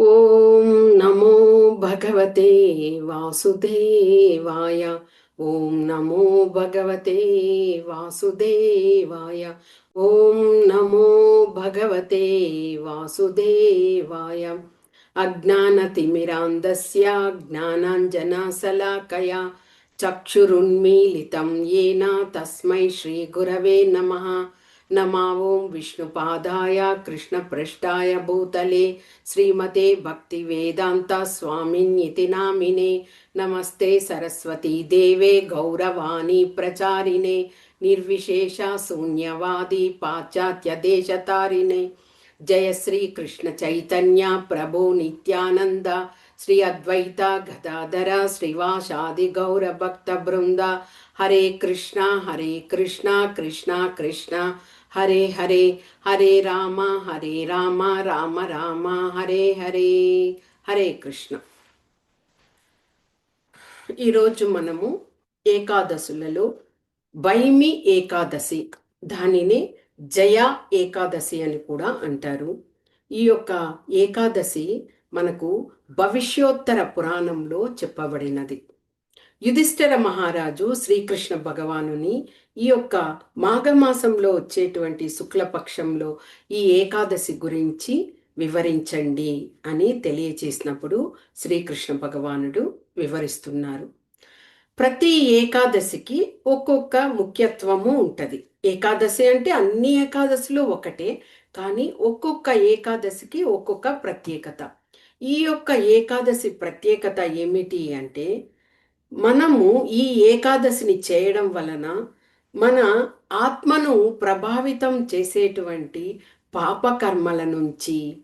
ॐ नमो भगवते वासुदेवाय। ॐ नमो भगवते वासुदेवाय। ॐ नमो भगवते वासुदेवाय। अज्ञानतिमिरान्धस्य ज्ञानाञ्जनशलाकया चक्षुरुन्मीलितं येन तस्मै श्रीगुरवे नमः नमा ओं विष्णुपादाय कृष्णपृष्ठाय भूतले श्रीमते भक्तिवेदान्त स्वामिन्यति नामिने नमस्ते सरस्वती देवे गौरवाणी प्रचारिणे निर्विशेष शून्यवादी पाश्चात्यदेशतारिणे जय श्री कृष्ण चैतन्य प्रभो नित्यानन्द श्री अद्वैत गदाधर श्रीवासादि गौरभक्तवृन्द हरे कृष्णा हरे कृष्णा कृष्णा कृष्णा హరే హరే హరే రామ హరే రామ రామ రామ హరే హరే హరే కృష్ణ. ఈరోజు మనము ఏకాదశులలో వైమి ఏకాదశి దానిని జయ ఏకాదశి అని కూడా అంటారు. ఈ యొక్క ఏకాదశి మనకు భవిష్యోత్తర పురాణంలో చెప్పబడినది. యుధిష్ఠర మహారాజు శ్రీకృష్ణ భగవానుని ఈ యొక్క మాఘమాసంలో వచ్చేటువంటి శుక్లపక్షంలో ఈ ఏకాదశి గురించి వివరించండి అని తెలియచేసినప్పుడు శ్రీకృష్ణ భగవానుడు వివరిస్తున్నారు. ప్రతి ఏకాదశికి ఒక్కొక్క ముఖ్యత్వము ఉంటుంది. ఏకాదశి అంటే అన్ని ఏకాదశిలో ఒకటే కానీ ఒక్కొక్క ఏకాదశికి ఒక్కొక్క ప్రత్యేకత. ఈ యొక్క ఏకాదశి ప్రత్యేకత ఏమిటి అంటే మనము ఈ ఏకాదశిని చేయడం వలన మన ఆత్మను ప్రభావితం చేసేటువంటి పాపకర్మల నుంచి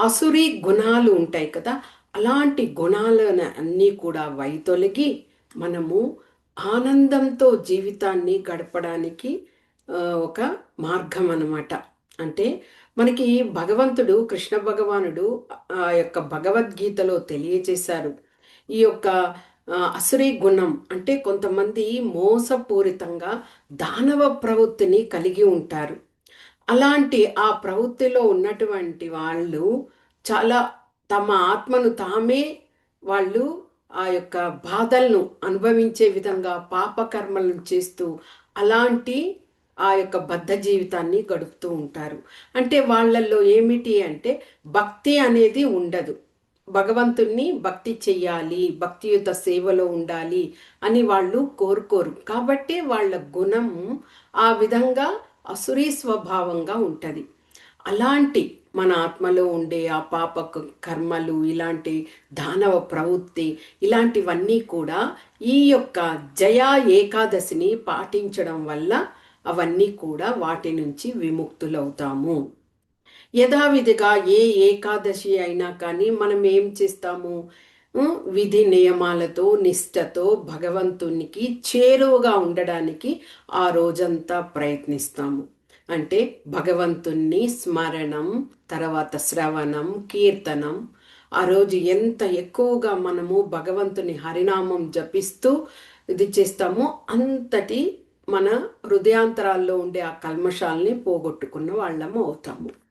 అసురి గుణాలు ఉంటాయి కదా అలాంటి గుణాలను అన్నీ కూడా వైతొలిగి మనము ఆనందంతో జీవితాన్ని గడపడానికి ఒక మార్గం అనమాట అంటే మనకి భగవంతుడు కృష్ణ భగవానుడు ఆ యొక్క భగవద్గీతలో తెలియజేశారు. ఈ యొక్క అసురీ గుణం అంటే కొంతమంది మోసపూరితంగా దానవ ప్రవృత్తిని కలిగి ఉంటారు. అలాంటి ఆ ప్రవృత్తిలో ఉన్నటువంటి వాళ్ళు చాలా తమ ఆత్మను తామే వాళ్ళు ఆ యొక్క బాధలను అనుభవించే విధంగా పాపకర్మలను చేస్తూ అలాంటి ఆ యొక్క బద్ధ జీవితాన్ని గడుపుతూ ఉంటారు. అంటే వాళ్ళల్లో ఏమిటి అంటే భక్తి అనేది ఉండదు. భగవంతుణ్ణి భక్తి చెయ్యాలి భక్తియుత సేవలో ఉండాలి అని వాళ్ళు కోరుకోరు. కాబట్టి వాళ్ళ గుణం ఆ విధంగా అసురీ స్వభావంగా ఉంటుంది. అలాంటి మన ఆత్మలో ఉండే ఆ పాప కర్మలు ఇలాంటి దానవ ప్రవృత్తి ఇలాంటివన్నీ కూడా ఈ యొక్క జయా ఏకాదశిని పాటించడం వల్ల అవన్నీ కూడా వాటి నుంచి విముక్తులవుతాము. యథావిధిగా ఏ ఏకాదశి అయినా కానీ మనం ఏం చేస్తాము? విధి నియమాలతో నిష్టతో భగవంతునికి చేరువగా ఉండడానికి ఆ రోజంతా ప్రయత్నిస్తాము. అంటే భగవంతుణ్ణి స్మరణం తర్వాత శ్రవణం కీర్తనం. ఆ రోజు ఎంత ఎక్కువగా మనము భగవంతుని హరినామం జపిస్తూ ఇది చేస్తామో అంతటి మన హృదయాంతరాల్లో ఉండే ఆ కల్మషాల్ని పోగొట్టుకున్న వాళ్ళము అవుతాము.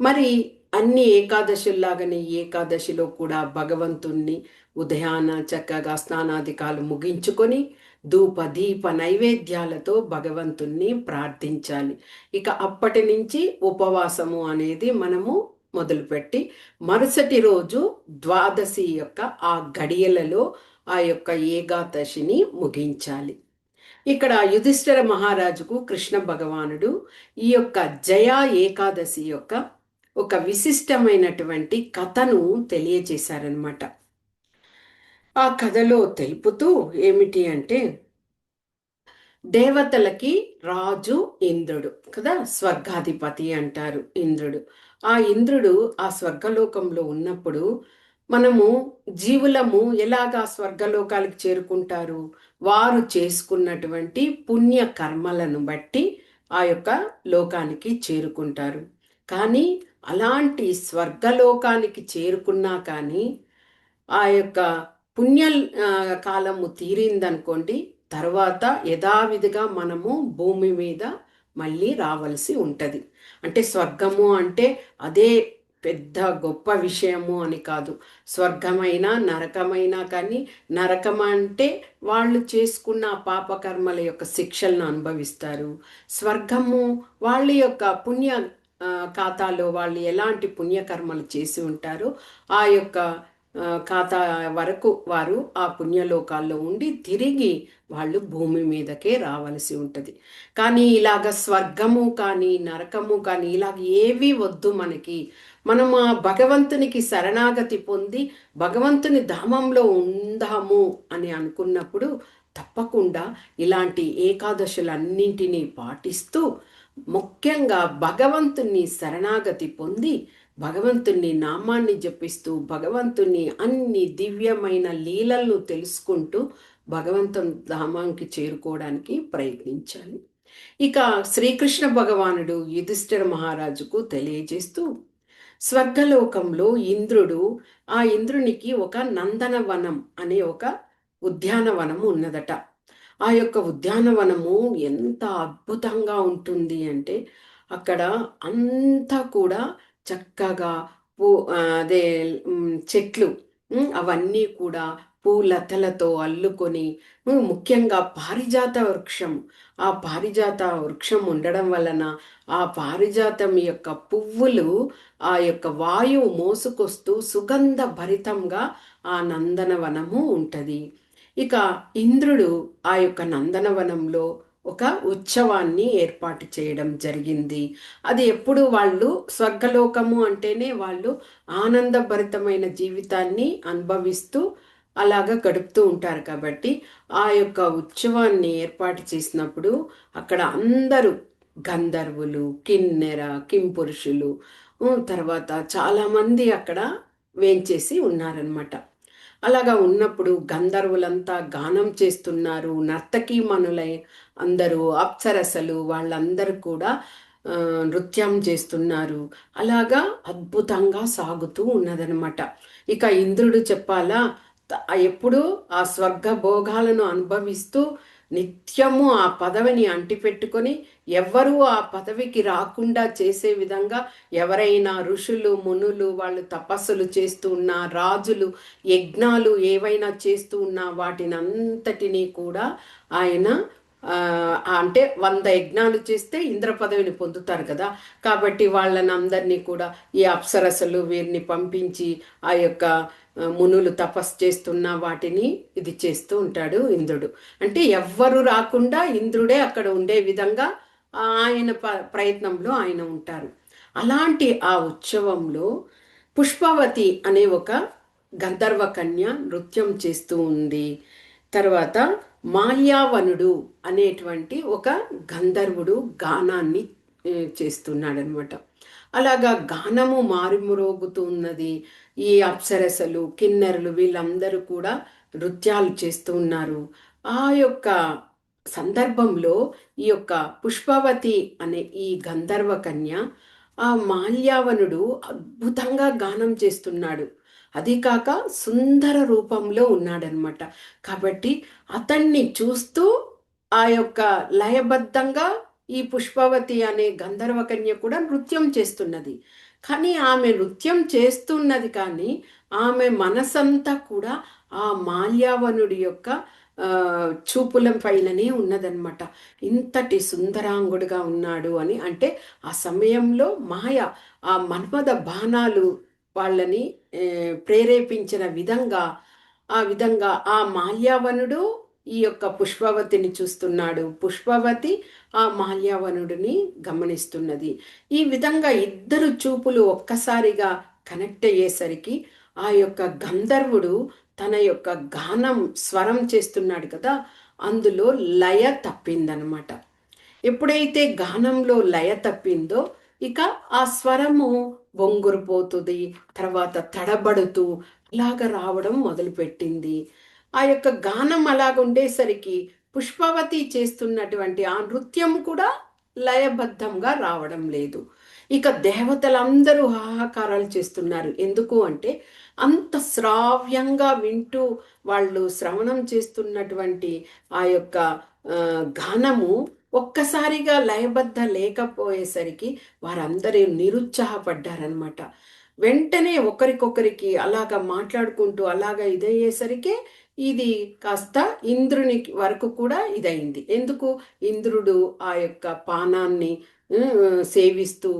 మరి అన్ని ఏకాదశుల్లాగానే ఏకాదశిలో కూడా భగవంతుణ్ణి ఉదయాన చక్కగా స్నానాధికాలు ముగించుకొని ధూప దీప నైవేద్యాలతో భగవంతుణ్ణి ప్రార్థించాలి. ఇక అప్పటి నుంచి ఉపవాసము అనేది మనము మొదలుపెట్టి మరుసటి రోజు ద్వాదశి యొక్క ఆ గడియలలో ఆ యొక్క ఏకాదశిని ముగించాలి. ఇక్కడ యుధిష్ఠర మహారాజుకు కృష్ణ భగవానుడు ఈ యొక్క జయా ఏకాదశి యొక్క ఒక విశిష్టమైనటువంటి కథను తెలియజేశారనమాట ఆ కథలో తెలుపుతూ ఏమిటి అంటే దేవతలకి రాజు ఇంద్రుడు కదా స్వర్గాధిపతి అంటారు ఇంద్రుడు. ఆ ఇంద్రుడు ఆ స్వర్గలోకంలో ఉన్నప్పుడు మనము జీవులము ఎలాగా స్వర్గలోకాలకు చేరుకుంటారు? వారు చేసుకున్నటువంటి పుణ్య కర్మలను బట్టి ఆ యొక్క లోకానికి చేరుకుంటారు. కానీ అలాంటి స్వర్గలోకానికి చేరుకున్నా కానీ ఆ యొక్క పుణ్య కాలము తీరిందనుకోండి తర్వాత యథావిధిగా మనము భూమి మీద మళ్ళీ రావలసి ఉంటుంది. అంటే స్వర్గము అంటే అదే పెద్ద గొప్ప విషయము అని కాదు. స్వర్గమైనా నరకమైనా కానీ నరకం అంటే వాళ్ళు చేసుకున్న పాపకర్మల యొక్క శిక్షలను అనుభవిస్తారు. స్వర్గము వాళ్ళ యొక్క పుణ్య ఖాతాలో వాళ్ళు ఎలాంటి పుణ్యకర్మలు చేసి ఉంటారో ఆ యొక్క ఖాతా వరకు వారు ఆ పుణ్యలోకాల్లో ఉండి తిరిగి వాళ్ళు భూమి మీదకే రావలసి ఉంటుంది. కానీ ఇలాగ స్వర్గము కానీ నరకము కానీ ఇలాగ ఏవి వద్దు మనకి. మనం ఆ భగవంతునికి శరణాగతి పొంది భగవంతుని ధామంలో ఉందాము అని అనుకున్నప్పుడు తప్పకుండా ఇలాంటి ఏకాదశులన్నింటినీ పాటిస్తూ ముఖ్యంగా భగవంతుని శరణాగతి పొంది భగవంతుణ్ణి నామాన్ని జపిస్తూ భగవంతుని అన్ని దివ్యమైన లీలలను తెలుసుకుంటూ భగవంతుని ధామానికి చేరుకోవడానికి ప్రయత్నించాలి. ఇక శ్రీకృష్ణ భగవానుడు యుధిష్ఠిర మహారాజుకు తెలియజేస్తూ స్వర్గలోకంలో ఇంద్రుడు ఆ ఇంద్రునికి ఒక నందనవనం అనే ఒక ఉద్యానవనము ఉన్నదట. ఆ యొక్క ఉద్యానవనము ఎంత అద్భుతంగా ఉంటుంది అంటే అక్కడ అంతా కూడా చక్కగా పూ అదే చెట్లు అవన్నీ కూడా పూలతలతో అల్లుకొని ముఖ్యంగా పారిజాత వృక్షం. ఆ పారిజాత వృక్షం ఉండడం వలన ఆ పారిజాతం యొక్క పువ్వులు ఆ యొక్క వాయువు మోసుకొస్తూ సుగంధ భరితంగా ఆ నందనవనము ఉంటుంది. ఇక ఇంద్రుడు ఆ యొక్క నందనవనంలో ఒక ఉత్సవాన్ని ఏర్పాటు చేయడం జరిగింది. అది ఎప్పుడు వాళ్ళు స్వర్గలోకము అంటేనే వాళ్ళు ఆనందభరితమైన జీవితాన్ని అనుభవిస్తూ అలాగా గడుపుతూ ఉంటారు కాబట్టి ఆ యొక్క ఉత్సవాన్ని ఏర్పాటు చేసినప్పుడు అక్కడ అందరూ గంధర్వులు కిన్నెర కింపురుషులు తర్వాత చాలామంది అక్కడ వేంచేసి ఉన్నారనమాట అలాగా ఉన్నప్పుడు గంధర్వులంతా గానం చేస్తున్నారు నర్తకీమణులై అందరూ అప్సరసలు వాళ్ళందరూ కూడా నృత్యం చేస్తున్నారు. అలాగా అద్భుతంగా సాగుతూ ఉన్నదనమాట ఇక ఇంద్రుడు చెప్పాలా ఎప్పుడు ఆ స్వర్గ భోగాలను అనుభవిస్తూ నిత్యము ఆ పదవిని అంటిపెట్టుకొని ఎవ్వరూ ఆ పదవికి రాకుండా చేసే విధంగా ఎవరైనా ఋషులు మునులు వాళ్ళు తపస్సులు చేస్తూ ఉన్న రాజులు యజ్ఞాలు ఏవైనా చేస్తూ ఉన్నా వాటిని అంతటినీ కూడా ఆయన అంటే వంద యజ్ఞాలు చేస్తే ఇంద్ర పదవిని పొందుతారు కదా. కాబట్టి వాళ్ళని అందరినీ కూడా ఈ అప్సరసలు వీరిని పంపించి ఆ యొక్క మునులు తపస్సు చేస్తున్న వాటిని ఇది చేస్తూ ఉంటాడు ఇంద్రుడు. అంటే ఎవ్వరు రాకుండా ఇంద్రుడే అక్కడ ఉండే విధంగా ఆయన ప్రయత్నంలో ఆయన ఉంటారు. అలాంటి ఆ ఉత్సవంలో పుష్పవతి అనే ఒక గంధర్వ కన్య నృత్యం చేస్తూ ఉంది. తర్వాత మాల్యావనుడు అనేటువంటి ఒక గంధర్వుడు గానాన్ని చేస్తున్నాడనమాట. అలాగా గానము మారుమురోగుతున్నది. ఈ అప్సరసలు కిన్నెరలు వీళ్ళందరూ కూడా నృత్యాలు చేస్తూ ఉన్నారు. ఆ యొక్క సందర్భంలో ఈ యొక్క పుష్పవతి అనే ఈ గంధర్వ కన్య ఆ మాల్యావనుడు అద్భుతంగా గానం చేస్తున్నాడు. అది కాక సుందర రూపంలో ఉన్నాడనమాట కాబట్టి అతన్ని చూస్తూ ఆ యొక్క లయబద్ధంగా ఈ పుష్పవతి అనే గంధర్వ కన్య కూడా నృత్యం చేస్తున్నది. కానీ ఆమె నృత్యం చేస్తున్నది కానీ ఆమె మనసంతా కూడా ఆ మాల్యావనుడి యొక్క చూపుల పైననే ఉన్నదనమాట ఇంతటి సుందరాంగుడుగా ఉన్నాడు అని. అంటే ఆ సమయంలో మాయ ఆ మన్మద బాణాలు వాళ్ళని ప్రేరేపించిన విధంగా ఆ విధంగా ఆ మాల్యావనుడు ఈ యొక్క పుష్పవతిని చూస్తున్నాడు. పుష్పవతి ఆ మాల్యావనుడిని గమనిస్తున్నది. ఈ విధంగా ఇద్దరు చూపులు ఒక్కసారిగా కనెక్ట్ అయ్యేసరికి ఆ యొక్క గంధర్వుడు తన యొక్క గానం స్వరం చేస్తున్నాడు కదా అందులో లయ తప్పిందనమాట ఎప్పుడైతే గానంలో లయ తప్పిందో ఇక ఆ స్వరము బొంగురుపోతుంది తర్వాత తడబడుతూ ఇలాగ రావడం మొదలుపెట్టింది. ఆ యొక్క గానం అలాగుండేసరికి పుష్పవతి చేస్తున్నటువంటి ఆ నృత్యం కూడా లయబద్ధంగా రావడం లేదు. ఇక దేవతలందరూ హాహాకారాలు చేస్తున్నారు. ఎందుకు అంటే అంత శ్రావ్యంగా వింటూ వాళ్ళు శ్రవణం చేస్తున్నటువంటి ఆ యొక్క గానము ఒక్కసారిగా లయబద్ధ లేకపోయేసరికి వారందరూ నిరుత్సాహపడ్డారనమాట వెంటనే ఒకరికొకరికి అలాగా మాట్లాడుకుంటూ అలాగా ఇదయ్యేసరికి ఇది కాస్త ఇంద్రుని వరకు కూడా ఇదైంది ఎందుకు? ఇంద్రుడు ఆ యొక్క పానాన్ని సేవిస్తూ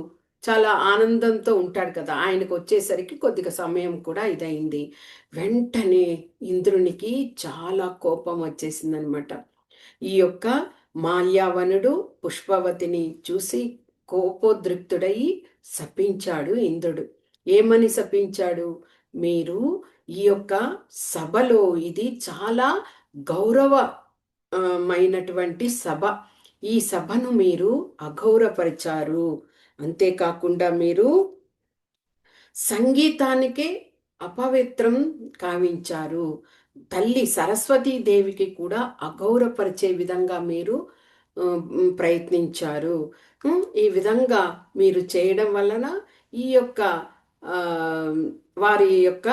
చాలా ఆనందంతో ఉంటాడు కదా. ఆయనకు వచ్చేసరికి కొద్దిగా సమయం కూడా ఇదైంది వెంటనే ఇంద్రునికి చాలా కోపం వచ్చేసిందనమాట. ఈ యొక్క మాల్యావనుడు పుష్పవతిని చూసి కోపోద్రిక్తుడయి శపించాడు ఇంద్రుడు. ఏమని శపించాడు? మీరు ఈ యొక్క సభలో ఇది చాలా గౌరవమైనటువంటి సభ. ఈ సభను మీరు అగౌరపరిచారు అంతేకాకుండా మీరు సంగీతానికే అపవిత్రం కావించారు. తల్లి సరస్వతీదేవికి కూడా అగౌరపరిచే విధంగా మీరు ప్రయత్నించారు. ఈ విధంగా మీరు చేయడం వలన ఈ యొక్క వారి యొక్క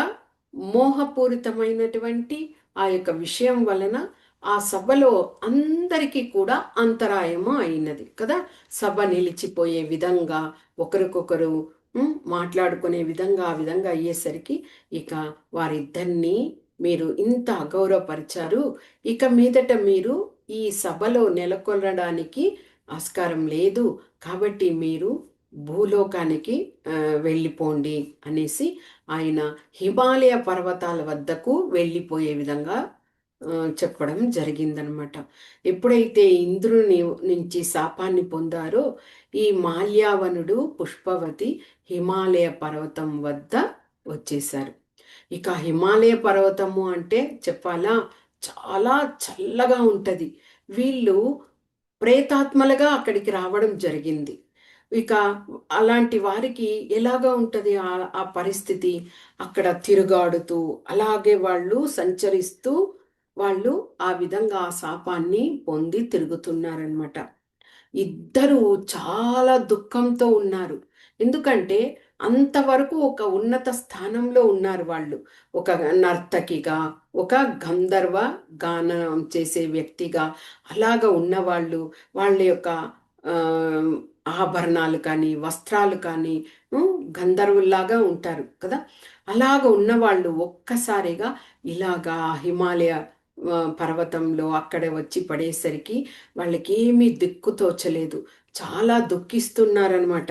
మోహపూరితమైనటువంటి ఆ యొక్క విషయం వలన ఆ సభలో అందరికీ కూడా అంతరాయము అయినది కదా? సభ నిలిచిపోయే విధంగా ఒకరికొకరు మాట్లాడుకునే విధంగా ఆ విధంగా అయ్యేసరికి ఇక వారిద్దరినీ మీరు ఇంత అగౌరవపరిచారు. ఇక మీదట మీరు ఈ సభలో నెలకొల్పడానికి ఆస్కారం లేదు. కాబట్టి మీరు భూలోకానికి వెళ్ళిపోండి అనేసి ఆయన హిమాలయ పర్వతాల వద్దకు వెళ్ళిపోయే విధంగా చెప్పడం జరిగిందనమాట. ఎప్పుడైతే ఇంద్రుని నుంచి శాపాన్ని పొందారో ఈ మాల్యావనుడు పుష్పవతి హిమాలయ పర్వతం వద్ద వచ్చేశారు. ఇక హిమాలయ పర్వతము అంటే చెప్పాలా చాలా చల్లగా ఉంటుంది. వీళ్ళు ప్రేతాత్మలుగా అక్కడికి రావడం జరిగింది. ఇక అలాంటి వారికి ఎలాగా ఉంటుంది ఆ పరిస్థితి? అక్కడ తిరుగాడుతూ అలాగే వాళ్ళు సంచరిస్తూ వాళ్ళు ఆ విధంగా ఆ శాపాన్ని పొంది తిరుగుతున్నారనమాట ఇద్దరు చాలా దుఃఖంతో ఉన్నారు. ఎందుకంటే అంతవరకు ఒక ఉన్నత స్థానంలో ఉన్నారు వాళ్ళు. ఒక నర్తకిగా ఒక గంధర్వ గానం చేసే వ్యక్తిగా అలాగ ఉన్నవాళ్ళు. వాళ్ళ యొక్క ఆభరణాలు కానీ వస్త్రాలు కానీ గంధర్వుల్లాగా ఉంటారు కదా. అలాగ ఉన్నవాళ్ళు ఒక్కసారిగా ఇలాగా హిమాలయ పర్వతంలో అక్కడే వచ్చి పడేసరికి వాళ్ళకి ఏమీ దిక్కు తోచలేదు. చాలా దుఃఖిస్తున్నారనమాట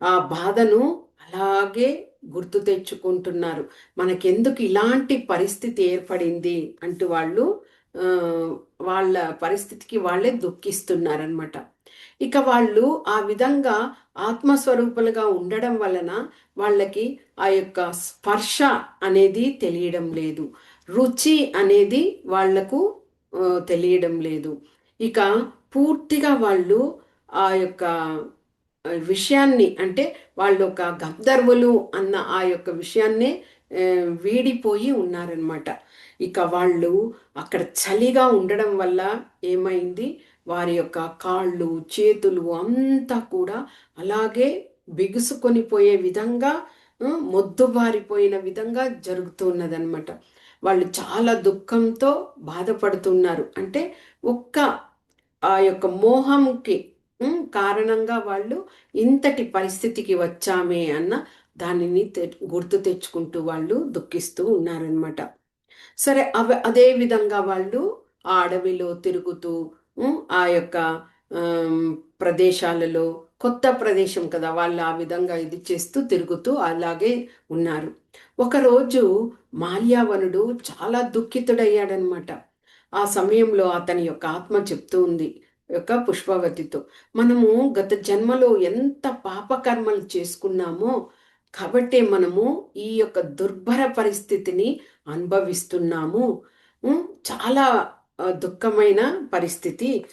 ఆ బాధను అలాగే గుర్తు తెచ్చుకుంటున్నారు. మనకెందుకు ఇలాంటి పరిస్థితి ఏర్పడింది అంటూ వాళ్ళు వాళ్ళ పరిస్థితికి వాళ్ళే దుఃఖిస్తున్నారనమాట ఇక వాళ్ళు ఆ విధంగా ఆత్మస్వరూపులుగా ఉండడం వలన వాళ్ళకి ఆ యొక్క స్పర్శ అనేది తెలియడం లేదు. రుచి అనేది వాళ్ళకు తెలియడం లేదు. ఇక పూర్తిగా వాళ్ళు ఆ యొక్క విషయాన్ని అంటే వాళ్ళు ఒక గంధర్వులు అన్న ఆ యొక్క విషయాన్నే వీడిపోయి ఉన్నారనమాట ఇక వాళ్ళు అక్కడ చలిగా ఉండడం వల్ల ఏమైంది? వారి యొక్క కాళ్ళు చేతులు అంతా కూడా అలాగే బిగుసుకొని పోయే విధంగా మొద్దుబారిపోయిన విధంగా జరుగుతున్నదనమాట వాళ్ళు చాలా దుఃఖంతో బాధపడుతున్నారు. అంటే ఒక్క ఆ యొక్క మోహంకి కారణంగా వాళ్ళు ఇంతటి పరిస్థితికి వచ్చామే అన్న దానిని గుర్తు తెచ్చుకుంటూ వాళ్ళు దుఃఖిస్తూ ఉన్నారనమాట సరే అవ అదే విధంగా వాళ్ళు ఆ అడవిలో తిరుగుతూ ఆ యొక్క ప్రదేశాలలో కొత్త ప్రదేశం కదా వాళ్ళు ఆ విధంగా ఇది చేస్తూ తిరుగుతూ అలాగే ఉన్నారు. ఒకరోజు మాల్యావనుడు చాలా దుఃఖితుడయ్యాడనమాట. ఆ సమయంలో అతని యొక్క ఆత్మ చెప్తూ ఉంది యొక్క పుష్పవతితో. మనము గత జన్మలో ఎంత పాపకర్మలు చేసుకున్నామో కాబట్టే మనము ఈ యొక్క దుర్భర పరిస్థితిని అనుభవిస్తున్నాము. చాలా దుఃఖమైన పరిస్థితి.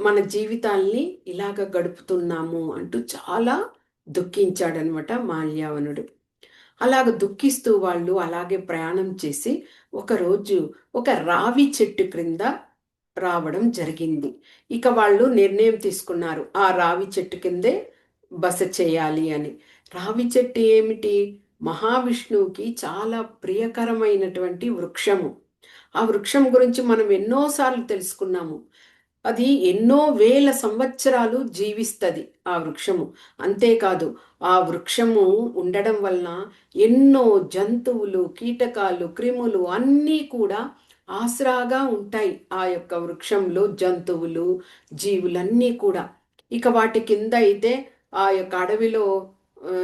మన జీవితాల్ని ఇలాగ గడుపుతున్నాము అంటూ చాలా దుఃఖించాడనమాట మాల్యావనుడు. అలాగ దుఃఖిస్తూ వాళ్ళు అలాగే ప్రయాణం చేసి ఒకరోజు ఒక రావి చెట్టు క్రింద రావడం జరిగింది. ఇక వాళ్ళు నిర్ణయం తీసుకున్నారు ఆ రావి చెట్టు కిందే బస చేయాలి అని. రావి చెట్టు ఏమిటి? మహావిష్ణువుకి చాలా ప్రియకరమైనటువంటి వృక్షము. ఆ వృక్షం గురించి మనం ఎన్నోసార్లు తెలుసుకున్నాము. అది ఎన్నో వేల సంవత్సరాలు జీవిస్తుంది ఆ వృక్షము. అంతేకాదు ఆ వృక్షము ఉండడం వలన ఎన్నో జంతువులు కీటకాలు క్రిములు అన్నీ కూడా ఆసరాగా ఉంటాయి ఆ యొక్క వృక్షంలో జంతువులు జీవులన్నీ కూడా. ఇక వాటి కింద అయితే ఆ యొక్క అడవిలో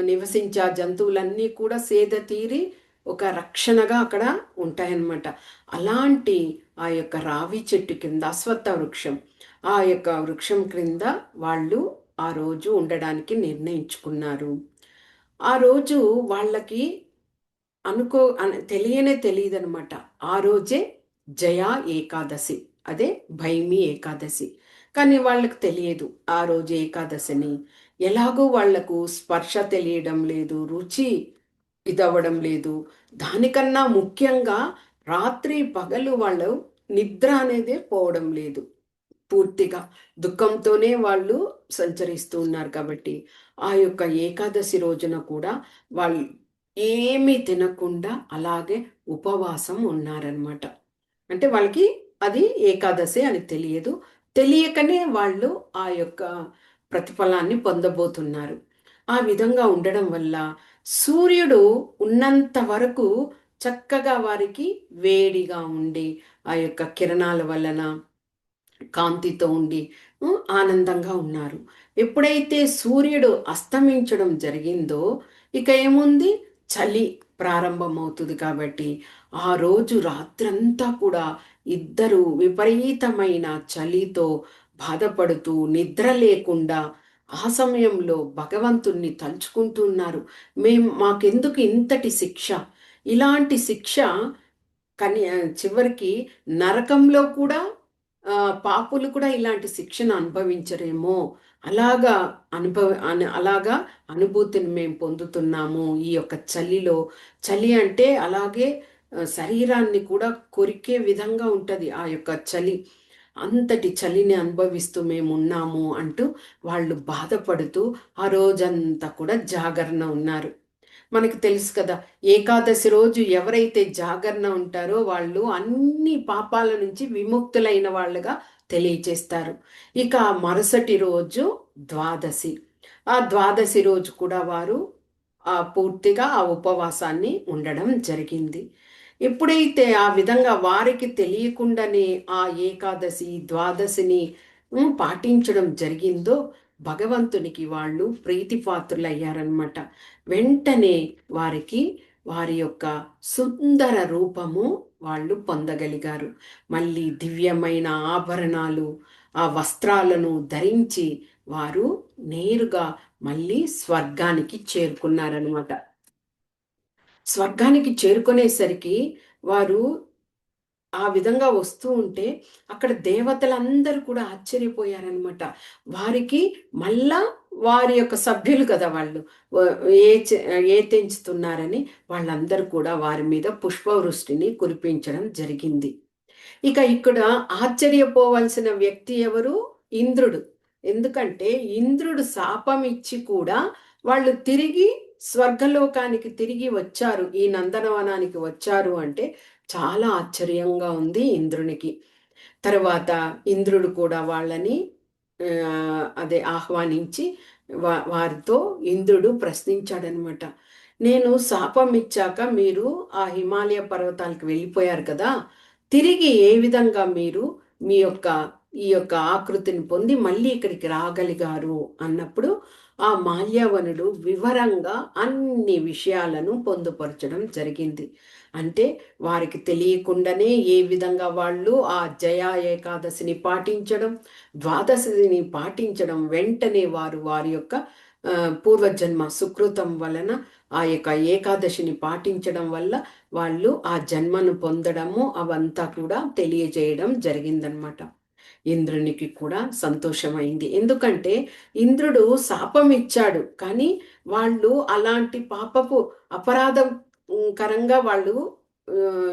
నివసించే జంతువులన్నీ కూడా సేద తీరి ఒక రక్షణగా అక్కడ ఉంటాయన్నమాట. అలాంటి ఆ యొక్క రావి చెట్టు కింద అశ్వత్థ వృక్షం ఆ యొక్క వృక్షం క్రింద వాళ్ళు ఆ రోజు ఉండడానికి నిర్ణయించుకున్నారు. ఆ రోజు వాళ్ళకి అనుకో తెలియనే తెలియదు అనమాట ఆ రోజే జయా ఏకాదశి అదే భైమి ఏకాదశి. కానీ వాళ్ళకి తెలియదు ఆ రోజు ఏకాదశిని. ఎలాగో వాళ్ళకు స్పర్శ తెలియడం లేదు రుచి ఇదవ్వడం లేదు. దానికన్నా ముఖ్యంగా రాత్రి పగలు వాళ్ళు నిద్ర అనేది పోవడం లేదు. పూర్తిగా దుఃఖంతోనే వాళ్ళు సంచరిస్తూ ఉన్నారు కాబట్టి ఆ యొక్క ఏకాదశి రోజున కూడా వాళ్ళు ఏమీ తినకుండా అలాగే ఉపవాసం ఉన్నారనమాట అంటే వాళ్ళకి అది ఏకాదశి అని తెలియదు. తెలియకనే వాళ్ళు ఆ యొక్క ప్రతిఫలాన్ని పొందబోతున్నారు. ఆ విధంగా ఉండడం వల్ల సూర్యుడు ఉన్నంత వరకు చక్కగా వారికి వేడిగా ఉండి ఆ యొక్క కిరణాల వలన కాంతితో ఉండి ఆనందంగా ఉన్నారు. ఎప్పుడైతే సూర్యుడు అస్తమించడం జరిగిందో ఇక ఏముంది? చలి ప్రారంభమవుతుంది కాబట్టి ఆ రోజు రాత్రంతా కూడా ఇద్దరు విపరీతమైన చలితో బాధపడుతూ నిద్ర లేకుండా ఆ సమయంలో భగవంతుణ్ణి తలుచుకుంటున్నారు. మేము మాకెందుకు ఇంతటి శిక్ష? ఇలాంటి శిక్ష కని చివరికి నరకంలో కూడా పాపులు కూడా ఇలాంటి శిక్షను అనుభవించరేమో? అలాగా అనుభవ అలాగా అనుభూతిని మేము పొందుతున్నాము ఈ యొక్క చలిలో. చలి అంటే అలాగే శరీరాన్ని కూడా కొరికే విధంగా ఉంటుంది ఆ యొక్క చలి. అంతటి చలిని అనుభవిస్తూ మేము ఉన్నాము అంటూ వాళ్ళు బాధపడుతూ ఆ రోజంతా కూడా జాగరణ ఉన్నారు. మనకు తెలుసు కదా ఏకాదశి రోజు ఎవరైతే జాగరణ ఉంటారో వాళ్ళు అన్ని పాపాల నుంచి విముక్తులైన వాళ్ళుగా తెలియచేస్తారు. ఇక మరుసటి రోజు ద్వాదశి. ఆ ద్వాదశి రోజు కూడా వారు ఆ పూర్తిగా ఆ ఉపవాసాన్ని ఉండడం జరిగింది. ఎప్పుడైతే ఆ విధంగా వారికి తెలియకుండానే ఆ ఏకాదశి ద్వాదశిని పాటించడం జరిగిందో భగవంతునికి వాళ్ళు ప్రీతిపాత్రులయ్యారనమాట వెంటనే వారికి వారి యొక్క సుందర రూపము వాళ్ళు పొందగలిగారు. మళ్ళీ దివ్యమైన ఆభరణాలు ఆ వస్త్రాలను ధరించి వారు నేరుగా మళ్ళీ స్వర్గానికి చేరుకున్నారనమాట స్వర్గానికి చేరుకునేసరికి వారు ఆ విధంగా వస్తూ ఉంటే అక్కడ దేవతలందరూ కూడా ఆశ్చర్యపోయారనమాట వారికి మళ్ళా వారి యొక్క సభ్యులు కదా వాళ్ళు. ఏ ఏ తెంచుతున్నారని వాళ్ళందరూ కూడా వారి మీద పుష్పవృష్టిని కురిపించడం జరిగింది. ఇక ఇక్కడ ఆశ్చర్యపోవలసిన వ్యక్తి ఎవరు? ఇంద్రుడు. ఎందుకంటే ఇంద్రుడు శాపం ఇచ్చి కూడా వాళ్ళు తిరిగి స్వర్గలోకానికి తిరిగి వచ్చారు ఈ నందనవనానికి వచ్చారు అంటే చాలా ఆశ్చర్యంగా ఉంది ఇంద్రునికి. తర్వాత ఇంద్రుడు కూడా వాళ్ళని అదే ఆహ్వానించి వా వారితో ఇంద్రుడు ప్రశ్నించాడనమాట. నేను శాపం ఇచ్చాక మీరు ఆ హిమాలయ పర్వతాలకు వెళ్ళిపోయారు కదా తిరిగి ఏ విధంగా మీరు మీ యొక్క ఈ యొక్క ఆకృతిని పొంది మళ్ళీ ఇక్కడికి రాగలిగారు అన్నప్పుడు ఆ మాల్యవనుడు వివరంగా అన్ని విషయాలను పొందుపరచడం జరిగింది. అంటే వారికి తెలియకుండానే ఏ విధంగా వాళ్ళు ఆ జయా ఏకాదశిని పాటించడం ద్వాదశిని పాటించడం వెంటనే వారు వారి యొక్క పూర్వజన్మ సుకృతం వలన ఆ యొక్క ఏకాదశిని పాటించడం వల్ల వాళ్ళు ఆ జన్మను పొందడము అవంతా కూడా తెలియజేయడం జరిగిందనమాట. ఇంద్రునికి కూడా సంతోషమైంది. ఎందుకంటే ఇంద్రుడు శాపం ఇచ్చాడు. కానీ వాళ్ళు అలాంటి పాపపు అపరాధం కరంగా వాళ్ళు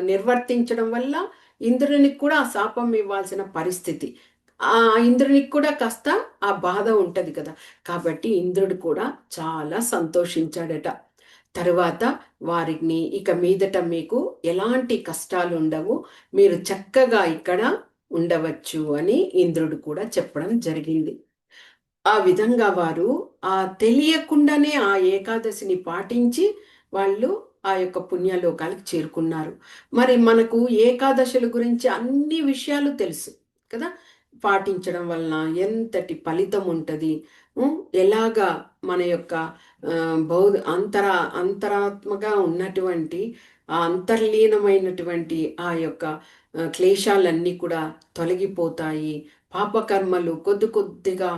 నిర్వర్తించడం వల్ల ఇంద్రునికి కూడా ఆ శాపం ఇవ్వాల్సిన పరిస్థితి. ఆ ఇంద్రునికి కూడా కాస్త ఆ బాధ ఉంటుంది కదా. కాబట్టి ఇంద్రుడు కూడా చాలా సంతోషించాడట. తరువాత వారిని ఇక మీదట మీకు ఎలాంటి కష్టాలు ఉండవు మీరు చక్కగా ఇక్కడ ఉండవచ్చు అని ఇంద్రుడు కూడా చెప్పడం జరిగింది. ఆ విధంగా వారు ఆ తెలియకుండానే ఆ ఏకాదశిని పాటించి వాళ్ళు ఆ యొక్క పుణ్యలోకాలకు చేరుకున్నారు. మరి మనకు ఏకాదశుల గురించి అన్ని విషయాలు తెలుసు కదా. పాటించడం వలన ఎంతటి ఫలితం ఉంటుంది? ఎలాగా మన యొక్క బౌద్ధ అంతర అంతరాత్మగా ఉన్నటువంటి ఆ అంతర్లీనమైనటువంటి ఆ యొక్క క్లేశాలన్నీ కూడా తొలగిపోతాయి. పాపకర్మలు కొద్ది కొద్దిగా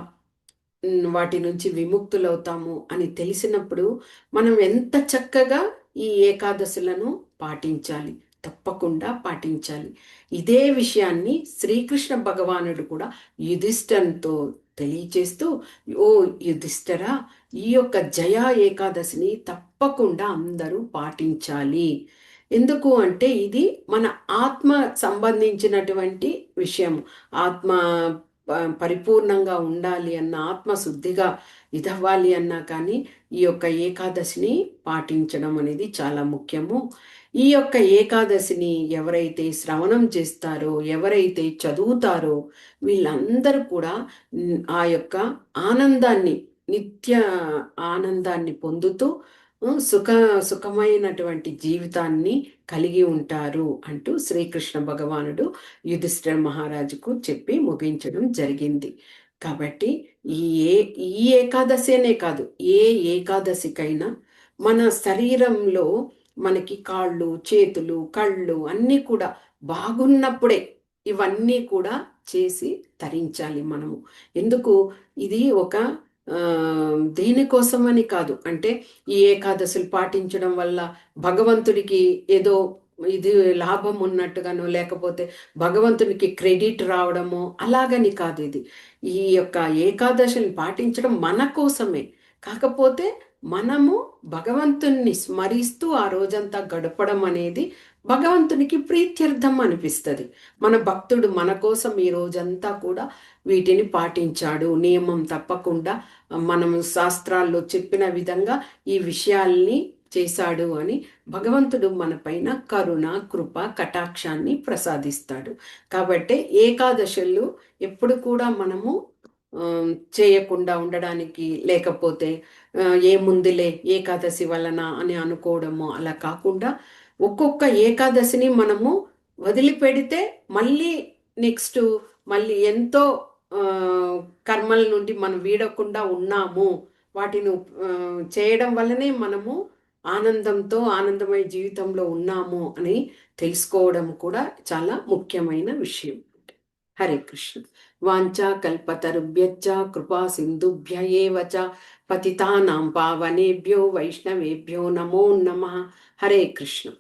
వాటి నుంచి విముక్తులవుతాము అని తెలిసినప్పుడు మనం ఎంత చక్కగా ఈ ఏకాదశులను పాటించాలి తప్పకుండా పాటించాలి. ఇదే విషయాన్ని శ్రీకృష్ణ భగవానుడు కూడా యుధిష్ఠంతో తెలియచేస్తూ ఓ యుధిష్ఠరా ఈ యొక్క జయ ఏకాదశిని తప్పకుండా అందరూ పాటించాలి. ఎందుకు అంటే ఇది మన ఆత్మ సంబంధించినటువంటి విషయం ఆత్మ పరిపూర్ణంగా ఉండాలి అన్న ఆత్మ శుద్ధిగా ఇదవ్వాలి అన్నా కానీ ఈ యొక్క ఏకాదశిని పాటించడం అనేది చాలా ముఖ్యము. ఈ యొక్క ఏకాదశిని ఎవరైతే శ్రవణం చేస్తారో ఎవరైతే చదువుతారో వీళ్ళందరూ కూడా ఆ యొక్క ఆనందాన్ని నిత్య ఆనందాన్ని పొందుతూ సుఖ సుఖమైనటువంటి జీవితాన్ని కలిగి ఉంటారు అంటూ శ్రీకృష్ణ భగవానుడు యుధిష్ఠిర మహారాజుకు చెప్పి ముగించడం జరిగింది. కాబట్టి ఈ ఏ ఈ ఏకాదశినే కాదు ఏ ఏకాదశికైనా మన శరీరంలో మనకి కాళ్ళు చేతులు కళ్ళు అన్నీ కూడా బాగున్నప్పుడే ఇవన్నీ కూడా చేసి తరించాలి మనము. ఎందుకు? ఇది ఒక దీనికోసమని కాదు. అంటే ఈ ఏకాదశులు పాటించడం వల్ల భగవంతుడికి ఏదో ఇది లాభం ఉన్నట్టుగానో లేకపోతే భగవంతునికి క్రెడిట్ రావడమో అలాగని కాదు ఇది. ఈ యొక్క ఏకాదశిని పాటించడం మన కోసమే. కాకపోతే మనము భగవంతుణ్ణి స్మరిస్తూ ఆ రోజంతా గడపడం అనేది భగవంతునికి ప్రీత్యర్థం అనిపిస్తుంది. మన భక్తుడు మన కోసం ఈ రోజంతా కూడా వీటిని పాటించాడు. నియమం తప్పకుండా మనము శాస్త్రాల్లో చెప్పిన విధంగా ఈ విషయాల్ని చేశాడు అని భగవంతుడు మనపైన కరుణ కృప కటాక్షాన్ని ప్రసాదిస్తాడు. కాబట్టి ఏకాదశులు ఎప్పుడు కూడా మనము చేయకుండా ఉండడానికి లేకపోతే ఏముందిలే ఏకాదశి వలన అని అనుకోవడము అలా కాకుండా ఒక్కొక్క ఏకాదశిని మనము వదిలిపెడితే మళ్ళీ నెక్స్ట్ మళ్ళీ ఎంతో కర్మల నుండి మనం వీడకుండా ఉన్నాము. వాటిని చేయడం వల్లనే మనము ఆనందంతో ఆనందమయ జీవితంలో ఉన్నాము అని తెలుసుకోవడం కూడా చాలా ముఖ్యమైన విషయం. హరే కృష్ణ. వాంఛా కల్పతరుభ్యచ్చ కృపా సింధుభ్య ఏవ పతితానాం పావనేభ్యో వైష్ణవేభ్యో నమో నమ. హరే కృష్ణ.